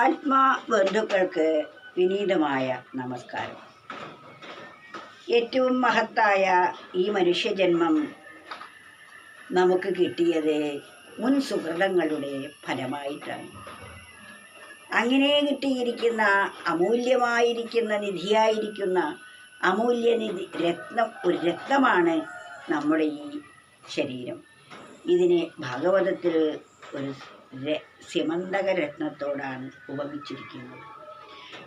ആത്മാ ബന്ധുക്കൾക്ക് വിനീതമായ നമസ്കാരം. ഏറ്റവും മഹത്തായ ഈ മനുഷ്യജന്മം നമുക്ക് കിട്ടിയത് മുൻ സുഹൃതങ്ങളുടെ ഫലമായിട്ടാണ്. അങ്ങനെ കിട്ടിയിരിക്കുന്ന അമൂല്യമായിരിക്കുന്ന നിധിയായിരിക്കുന്ന അമൂല്യനിധി രത്നം ഒരു രത്നമാണ് നമ്മുടെ ഈ ശരീരം. ഇതിനെ ഭാഗവതത്തിൽ ഒരു സിമന്തക രത്നത്തോടാണ് ഉപമിച്ചിരിക്കുന്നത്.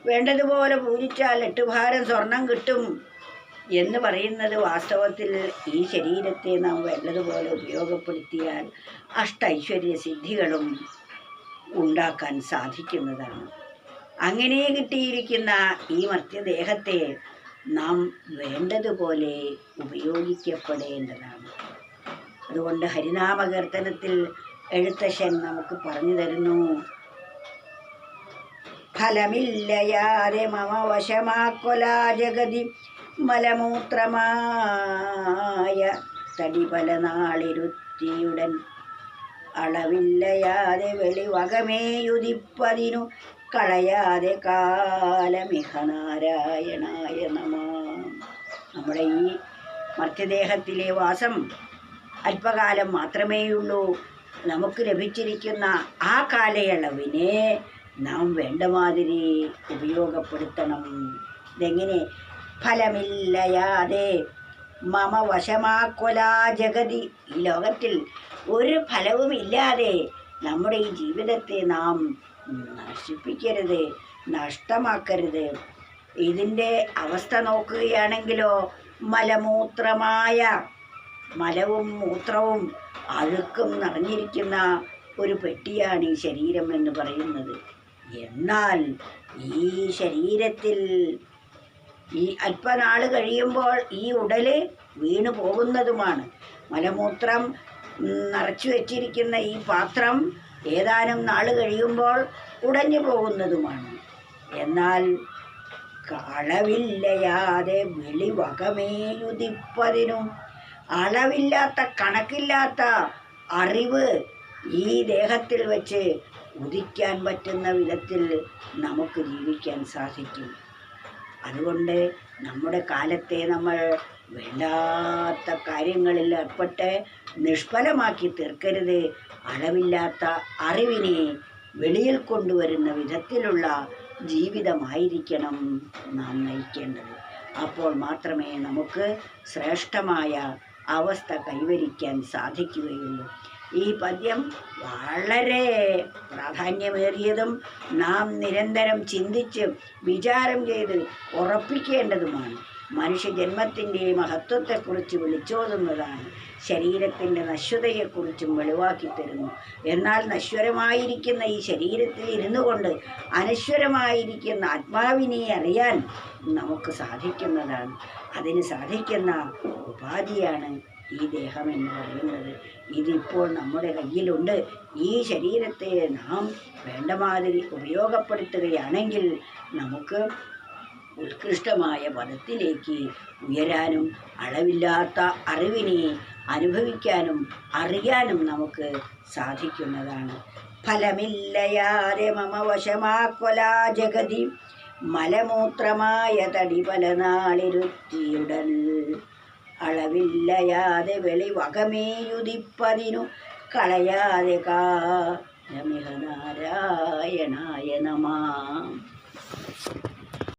വേണ്ടതുപോലെ പൂജിച്ചാൽ എട്ടുഭാരം സ്വർണം കിട്ടും എന്ന് പറയുന്നത് വാസ്തവത്തിൽ ഈ ശരീരത്തെ നാം വേണ്ടതുപോലെ ഉപയോഗപ്പെടുത്തിയാൽ അഷ്ടൈശ്വര്യ സിദ്ധികളും ഉണ്ടാക്കാൻ സാധിക്കുന്നതാണ്. അങ്ങനെ കിട്ടിയിരിക്കുന്ന ഈ മർത്യദേഹത്തെ നാം വേണ്ടതുപോലെ ഉപയോഗിക്കപ്പെടേണ്ടതാണ്. അതുകൊണ്ട് ഹരിനാമകീർത്തനത്തിൽ എഴുത്തശ്ശൻ നമുക്ക് പറഞ്ഞു തരുന്നു. ഫലമില്ലയാതെ മമ വശമാക്കൊലാ ജഗതി മലമൂത്രമായ തടി പല നാളിരുത്തിയുടൻ അളവില്ലയാതെ വെളിവകമേയുതിപ്പതിനു കളയാതെ കാലമിഹ നാരായണായ നമ. നമ്മുടെ ഈ മർത്യദേഹത്തിലെ വാസം അല്പകാലം മാത്രമേയുള്ളൂ. നമുക്ക് ലഭിച്ചിരിക്കുന്ന ആ കാലയളവിനെ നാം വേണ്ടമാതിരി ഉപയോഗപ്പെടുത്തണം. ഇതെങ്ങനെ? ഫലമില്ലയാതെ മമ വശമാക്കൊലാ ജഗതി. ഈ ലോകത്തിൽ ഒരു ഫലവും ഇല്ലാതെ നമ്മുടെ ഈ ജീവിതത്തെ നാം നശിപ്പിക്കരുത് നഷ്ടമാക്കരുത്. ഇതിന്റെ അവസ്ഥ നോക്കുകയാണെങ്കിലോ മലമൂത്രമായ മലവും മൂത്രവും അഴുക്കും നിറഞ്ഞിരിക്കുന്ന ഒരു പെട്ടിയാണ് ഈ ശരീരം എന്ന് പറയുന്നത്. എന്നാൽ ഈ ശരീരത്തിൽ ഈ അല്പനാൾ കഴിയുമ്പോൾ ഈ ഉടൽ വീണു പോകുന്നതുമാണ്. മലമൂത്രം നിറച്ചു വെച്ചിരിക്കുന്ന ഈ പാത്രം ഏതാനും നാൾ കഴിയുമ്പോൾ ഉടഞ്ഞു പോകുന്നതുമാണ്. എന്നാൽ കളവില്ലയാതെ വെളിവകമേയുതിപ്പതിനും അളവില്ലാത്ത കണക്കില്ലാത്ത അറിവ് ഈ ദേഹത്തിൽ വെച്ച് ഉദിക്കാൻ പറ്റുന്ന വിധത്തിൽ നമുക്ക് ജീവിക്കാൻ സാധിക്കും. അതുകൊണ്ട് നമ്മുടെ കാലത്തെ നമ്മൾ വേണ്ടാത്ത കാര്യങ്ങളിൽ ഏർപ്പെട്ട് നിഷ്ഫലമാക്കി തീർക്കരുത്. അളവില്ലാത്ത അറിവിനെ വെളിയിൽ കൊണ്ടുവരുന്ന വിധത്തിലുള്ള ജീവിതമായിരിക്കണം നാം നയിക്കേണ്ടത്. അപ്പോൾ മാത്രമേ നമുക്ക് ശ്രേഷ്ഠമായ അവസ്ഥ കൈവരിക്കാൻ സാധിക്കുകയുള്ളൂ. ഈ പദ്യം വളരെ പ്രാധാന്യമേറിയതും നാം നിരന്തരം ചിന്തിച്ച് വിചാരം ചെയ്ത് ഉറപ്പിക്കേണ്ടതുമാണ്. മനുഷ്യജന്മത്തിന്റെ മഹത്വത്തെക്കുറിച്ച് വിളിച്ചോതുന്നതാണ്. ശരീരത്തിന്റെ നശ്വതയെക്കുറിച്ചും വെളിവാക്കി തരുന്നു. എന്നാൽ നശ്വരമായിരിക്കുന്ന ഈ ശരീരത്തിൽ ഇരുന്നു കൊണ്ട് അനശ്വരമായിരിക്കുന്ന ആത്മാവിനെ അറിയാൻ നമുക്ക് സാധിക്കുന്നതാണ്. അതിന് സാധിക്കുന്ന ഉപാധിയാണ് ഈ ദേഹം എന്ന് പറയുന്നത്. ഇതിപ്പോൾ നമ്മുടെ കയ്യിലുണ്ട്. ഈ ശരീരത്തെ നാം വേണ്ട മാതിരി ഉപയോഗപ്പെടുത്തുകയാണെങ്കിൽ നമുക്ക് ഉത്കൃഷ്ടമായ പദത്തിലേക്ക് ഉയരാനും അളവില്ലാത്ത അറിവിനെ അനുഭവിക്കാനും അറിയാനും നമുക്ക് സാധിക്കുന്നതാണ്. ഫലമില്ലയാതെ മമ വശമാക്കൊലാ ജഗതി മലമൂത്രമായ തടി പല നാളിരുത്തിയുടൽ അളവില്ലയാതെ വെളിവകമേയുതിപ്പതിനു കളയാതെ കാ നാരായണായ നമ.